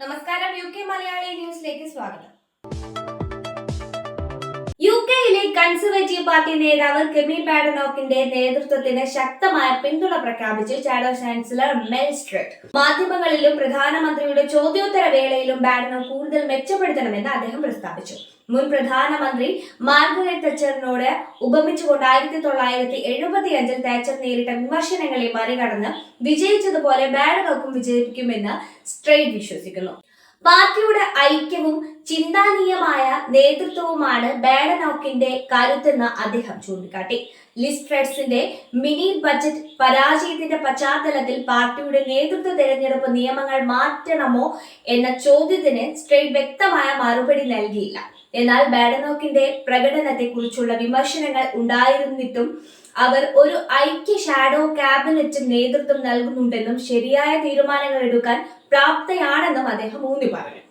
നമസ്കാരം U K Malayali ന്യൂസിലേക്ക് സ്വാഗതം. യു കെയിലെ കൺസർവേറ്റീവ് പാർട്ടി നേതാവ് കെമി ബാഡനോക്കിന്റെ നേതൃത്വത്തിന് ശക്തമായ പിന്തുണ പ്രഖ്യാപിച്ച് ചാഡോ ചാൻസലർ മെൽ സ്ട്രിറ്റ്. മാധ്യമങ്ങളിലും പ്രധാനമന്ത്രിയുടെ ചോദ്യോത്തര വേളയിലും ബാഡനോ കൂടുതൽ മെച്ചപ്പെടുത്തണമെന്ന് അദ്ദേഹം പ്രസ്താവിച്ചു. മുൻ പ്രധാനമന്ത്രി മാർഗരറ്റ് തച്ചറിനോട് ഉപമിച്ചുകൊണ്ട് ആയിരത്തി തൊള്ളായിരത്തി എഴുപത്തി അഞ്ചിൽ തേച്ചർ നേരിട്ട വിമർശനങ്ങളെ മറികടന്ന് വിജയിച്ചതുപോലെ ബാഡവർക്കും വിജയിപ്പിക്കുമെന്ന് സ്ട്രെയിറ്റ് വിശ്വസിക്കുന്നു. പാർട്ടിയുടെ ഐക്യവും ചിന്താനീയമായ നേതൃത്വവുമാണ് ബാഡനോക്കിന്റെ കരുത്തെന്ന് അദ്ദേഹം ചൂണ്ടിക്കാട്ടി. ലിസ്ട്രെഡ്സിന്റെ മിനി ബജറ്റ് പരാജയത്തിന്റെ പശ്ചാത്തലത്തിൽ പാർട്ടിയുടെ നേതൃത്വ തെരഞ്ഞെടുപ്പ് നിയമങ്ങൾ മാറ്റണമോ എന്ന ചോദ്യത്തിന് സ്ട്രേറ്റ് വ്യക്തമായ മറുപടി നൽകിയില്ല. എന്നാൽ ബാഡനോക്കിന്റെ പ്രകടനത്തെക്കുറിച്ചുള്ള വിമർശനങ്ങൾ ഉണ്ടായിരുന്നിട്ടും അവർ ഒരു ഐക്യ ഷാഡോ ക്യാബിനറ്റ് നേതൃത്വം നൽകുന്നുണ്ടെന്നും ശരിയായ തീരുമാനങ്ങൾ എടുക്കാൻ പ്രാപ്തയാണെന്നും അദ്ദേഹം ഊന്നി പറഞ്ഞു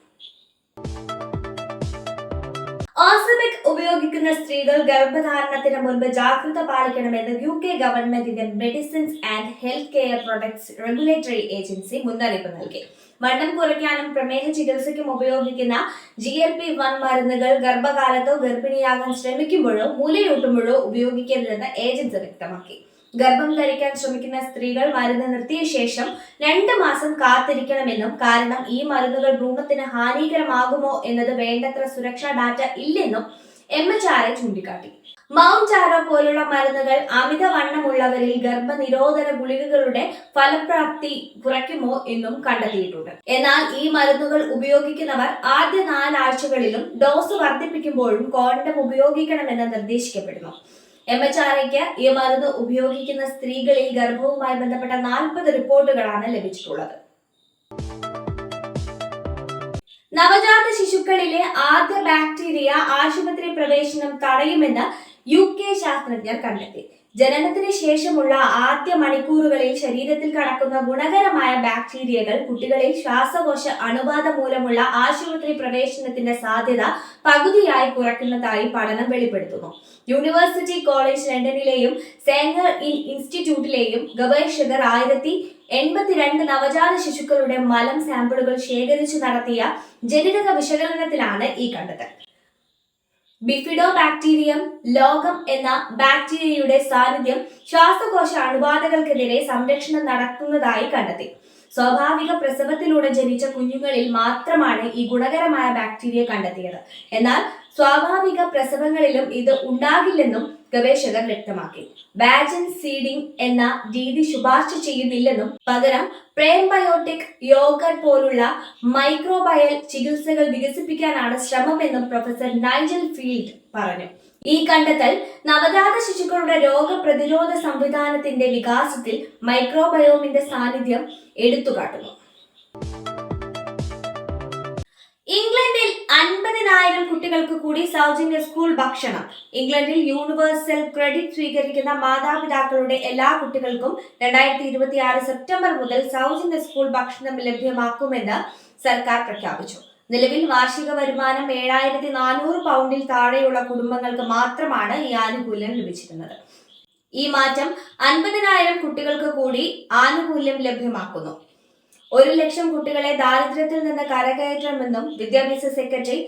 ഉപയോഗിക്കുന്ന സ്ത്രീകൾ ഗർഭധാരണത്തിന് മുൻപ് ജാഗ്രത പാലിക്കണമെന്ന് യു കെ ഗവൺമെന്റിന്റെ medicines and health care products regulatory agency മുന്നറിയിപ്പ് നൽകി. വണ്ണം കുറയ്ക്കാനും പ്രമേഹ ചികിത്സയ്ക്കും ഉപയോഗിക്കുന്ന ജി എൽ പി വൺ മരുന്നുകൾ ഗർഭകാലത്തോ ഗർഭിണിയാകാൻ ശ്രമിക്കുമ്പോഴോ മൂലയൂട്ടുമ്പോഴോ ഉപയോഗിക്കരുതെന്ന് ഏജൻസി വ്യക്തമാക്കി. ഗർഭം ധരിക്കാൻ ശ്രമിക്കുന്ന സ്ത്രീകൾ മരുന്ന് നിർത്തിയ ശേഷം രണ്ട് മാസം കാത്തിരിക്കണമെന്നും കാരണം ഈ മരുന്നുകൾ ഭ്രൂണത്തിന് ഹാനികരമാകുമോ എന്നത് വേണ്ടത്ര സുരക്ഷാ ഡാറ്റ ഇല്ലെന്നും എം എച്ച് ആർ ചൂണ്ടിക്കാട്ടി. മൗണ്ട് ചാരോ പോലുള്ള മരുന്നുകൾ അമിതവണ്ണമുള്ളവരിൽ ഗർഭനിരോധന ഗുളികകളുടെ ഫലപ്രാപ്തി കുറയ്ക്കുമോ എന്നും കണ്ടെത്തിയിട്ടുണ്ട്. എന്നാൽ ഈ മരുന്നുകൾ ഉപയോഗിക്കുന്നവർ ആദ്യ നാലാഴ്ചകളിലും ഡോസ് വർദ്ധിപ്പിക്കുമ്പോഴും കോണ്ടം ഉപയോഗിക്കണമെന്ന് നിർദ്ദേശിക്കപ്പെടുന്നു. എം എച്ച് ആർഐക്ക് ഈ മരുന്ന് ഉപയോഗിക്കുന്ന സ്ത്രീകളിൽ ഗർഭവുമായി ബന്ധപ്പെട്ട നാൽപ്പത് റിപ്പോർട്ടുകളാണ് ലഭിച്ചിട്ടുള്ളത്. നവജാത ശിശുക്കളിലെ ആദ്യ ബാക്ടീരിയ ആശുപത്രി പ്രവേശനം തടയുമെന്ന് യു കെ ശാസ്ത്രജ്ഞർ കണ്ടെത്തി. ജനനത്തിന് ശേഷമുള്ള ആദ്യ മണിക്കൂറുകളിൽ ശരീരത്തിൽ കടക്കുന്ന ഗുണകരമായ ബാക്ടീരിയകൾ കുട്ടികളിൽ ശ്വാസകോശ അണുബാധ മൂലമുള്ള ആശുപത്രി പ്രവേശനത്തിന്റെ സാധ്യത പകുതിയായി കുറയ്ക്കുന്നതായി പഠനം വെളിപ്പെടുത്തുന്നു. യൂണിവേഴ്സിറ്റി കോളേജ് ലണ്ടനിലെയും സേങ്ങർ ഇൻ ഇൻസ്റ്റിറ്റ്യൂട്ടിലെയും ഗവേഷകർ ആയിരത്തി എൺപത്തിരണ്ട് നവജാത ശിശുക്കളുടെ മലം സാമ്പിളുകൾ ശേഖരിച്ചു നടത്തിയ ജനിതക വിശകലനത്തിലാണ് ഈ കണ്ടെത്തൽ. ബിഫിഡോ ബാക്ടീരിയം ലോകം എന്ന ബാക്ടീരിയയുടെ സാന്നിധ്യം ശ്വാസകോശ അണുബാധകൾക്കെതിരെ സംരക്ഷണം നടത്തുന്നതായി കണ്ടെത്തി. സ്വാഭാവിക പ്രസവത്തിലൂടെ ജനിച്ച കുഞ്ഞുങ്ങളിൽ മാത്രമാണ് ഈ ഗുണകരമായ ബാക്ടീരിയ കണ്ടെത്തിയത്. എന്നാൽ സ്വാഭാവിക പ്രസവങ്ങളിലും ഇത് ഉണ്ടാകില്ലെന്നും ഗവേഷകർ വ്യക്തമാക്കി. ബാജൻ സീഡിംഗ് എന്ന രീതി ശുപാർശ ചെയ്യുന്നില്ലെന്നും പകരം പ്രേംബയോട്ടിക് യോഗർ പോലുള്ള മൈക്രോബയൽ ചികിത്സകൾ വികസിപ്പിക്കാനാണ് ശ്രമമെന്നും പ്രൊഫസർ നൈജൽ ഫീൽഡ് പറഞ്ഞു. ഈ കണ്ടെത്തൽ നവജാത ശിശുക്കളുടെ രോഗപ്രതിരോധ സംവിധാനത്തിന്റെ വികാസത്തിൽ മൈക്രോബയോമിന്റെ സാന്നിധ്യം എടുത്തുകാട്ടുന്നു. ഇംഗ്ലണ്ടിൽ അൻപതിനായിരം കുട്ടികൾക്ക് കൂടി സൗജന്യ സ്കൂൾ ഭക്ഷണം. ഇംഗ്ലണ്ടിൽ യൂണിവേഴ്സൽ ക്രെഡിറ്റ് സ്വീകരിക്കുന്ന മാതാപിതാക്കളുടെ എല്ലാ കുട്ടികൾക്കും രണ്ടായിരത്തി ഇരുപത്തി ആറ് സെപ്റ്റംബർ മുതൽ സൗജന്യ സ്കൂൾ ഭക്ഷണം ലഭ്യമാക്കുമെന്ന് സർക്കാർ പ്രഖ്യാപിച്ചു. നിലവിൽ വാർഷിക വരുമാനം ഏഴായിരത്തി നാനൂറ് പൗണ്ടിൽ താഴെയുള്ള കുടുംബങ്ങൾക്ക് മാത്രമാണ് ഈ ആനുകൂല്യം ലഭിച്ചിരുന്നത്. ഈ മാറ്റം അൻപതിനായിരം കുട്ടികൾക്ക് കൂടി ആനുകൂല്യം ലഭ്യമാക്കുന്നു. ഒരു ലക്ഷം കുട്ടികളെ ദാരിദ്ര്യത്തിൽ നിന്ന് കരകയറ്റണമെന്നും വിദ്യാഭ്യാസ സെക്രട്ടറി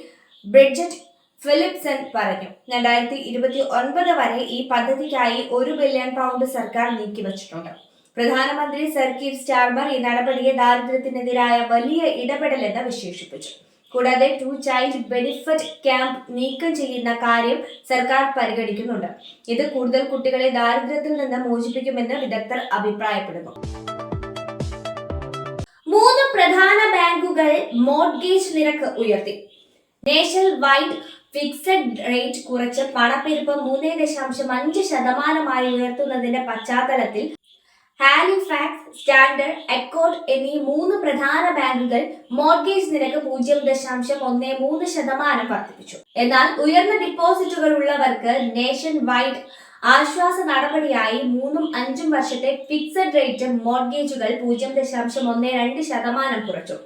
ബ്രിഡ്ജറ്റ് ഫിലിപ്സൺ പറഞ്ഞു. രണ്ടായിരത്തി ഇരുപത്തി ഒൻപത് വരെ ഈ പദ്ധതിക്കായി ഒരു ബില്യൺ പൗണ്ട് സർക്കാർ നീക്കിവച്ചിട്ടുണ്ട് പ്രധാനമന്ത്രി സർ കീർ സ്റ്റാർമർ ഈ നടപടിയെ ദാരിദ്ര്യത്തിനെതിരായ വലിയ ഇടപെടലെന്ന് വിശേഷിപ്പിച്ചു. കൂടാതെ ടു ചൈൽഡ് ബെനിഫിറ്റ് ക്യാമ്പ് നീക്കം ചെയ്യുന്ന കാര്യം സർക്കാർ പരിഗണിക്കുന്നുണ്ട്. ഇത് കൂടുതൽ കുട്ടികളെ ദാരിദ്ര്യത്തിൽ നിന്ന് മോചിപ്പിക്കുമെന്ന് വിദഗ്ധർ അഭിപ്രായപ്പെടുന്നു. പ്രധാന ബാങ്കുകൾ മോർഗേജ് നിരക്ക് ഉയർത്തി. നേഷണൽ വൈഡ് ഫിക്സഡ് റേറ്റ് കുറച്ച് പണപ്പെരുപ്പ് മൂന്ന് ദശാംശം അഞ്ച് ശതമാനമായി ഉയർത്തുന്നതിന്റെ പശ്ചാത്തലത്തിൽ ഹാലിഫാക്സ് സ്റ്റാൻഡേർഡ് അക്കോർഡ് എന്നീ മൂന്ന് പ്രധാന ബാങ്കുകൾ മോർഗേജ് നിരക്ക് പൂജ്യം ദശാംശം ഒന്ന് മൂന്ന് ശതമാനം വർദ്ധിപ്പിച്ചു. എന്നാൽ ഉയർന്ന ഡിപ്പോസിറ്റുകൾ ഉള്ളവർക്ക് നേഷൻ വൈഡ് ആശ്വാസ നടപടിയായി മൂന്നും അഞ്ചും വർഷത്തെ ഫിക്സഡ് റേറ്റ് മോർഗേജുകൾ പൂജ്യം ദശാംശം ഒന്ന് രണ്ട് ശതമാനം കുറച്ചു.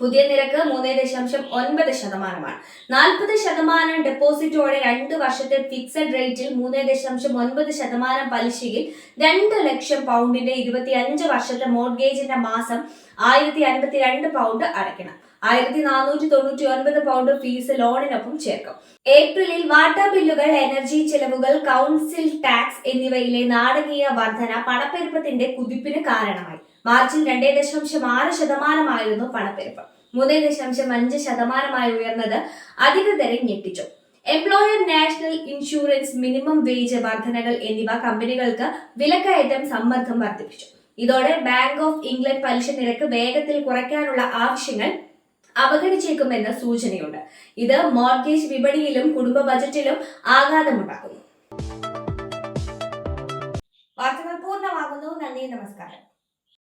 പുതിയ നിരക്ക് മൂന്ന് ദശാംശം ഒൻപത് ശതമാനമാണ്. നാൽപ്പത് ശതമാനം ഡെപ്പോസിറ്റോടെ രണ്ട് വർഷത്തെ ഫിക്സഡ് റേറ്റിൽ മൂന്ന് ദശാംശം ഒൻപത് ശതമാനം പലിശയിൽ രണ്ട് ലക്ഷം പൗണ്ടിന്റെ ഇരുപത്തി അഞ്ച് വർഷത്തെ മോർഗേജിന്റെ മാസം ആയിരത്തി അൻപത്തി രണ്ട് പൗണ്ട് അടയ്ക്കണം. ആയിരത്തി നാനൂറ്റി തൊണ്ണൂറ്റി ഒൻപത് പൗണ്ട് ഫീസ് ലോണിനൊപ്പം ചേർക്കും. ഏപ്രിലിൽ വാട്ടർ ബില്ലുകൾ എനർജി ചെലവുകൾ കൗൺസിൽ ടാക്സ് എന്നിവയിലെ നാടകീയ വർധന പണപ്പെരുപ്പത്തിന്റെ കുതിപ്പിന് കാരണമായി. മാർച്ചിൽ രണ്ടേ ദശാംശം ആറ് ശതമാനമായിരുന്നു പണപ്പെരുപ്പം. മൂന്ന് ദശാംശം അഞ്ച് ശതമാനമായി ഉയർന്നത് അധികൃതരെ ഞെട്ടിച്ചു. Employer national insurance minimum wage വർധനകൾ എന്നിവ കമ്പനികൾക്ക് വിലക്കയറ്റം സമ്മർദ്ദം വർദ്ധിപ്പിച്ചു. ഇതോടെ ബാങ്ക് ഓഫ് ഇംഗ്ലണ്ട് പലിശ നിരക്ക് വേഗത്തിൽ കുറയ്ക്കാനുള്ള ആവശ്യങ്ങൾ അവഗണിച്ചേക്കുമെന്ന് സൂചനയുണ്ട്. ഇത് മോർഗേജ് വിപണിയിലും കുടുംബ ബജറ്റിലും ആഘാതമുണ്ടാക്കുന്നു. വാർത്തകൾ പൂർണമാകുന്നു. നന്ദി നമസ്കാരം.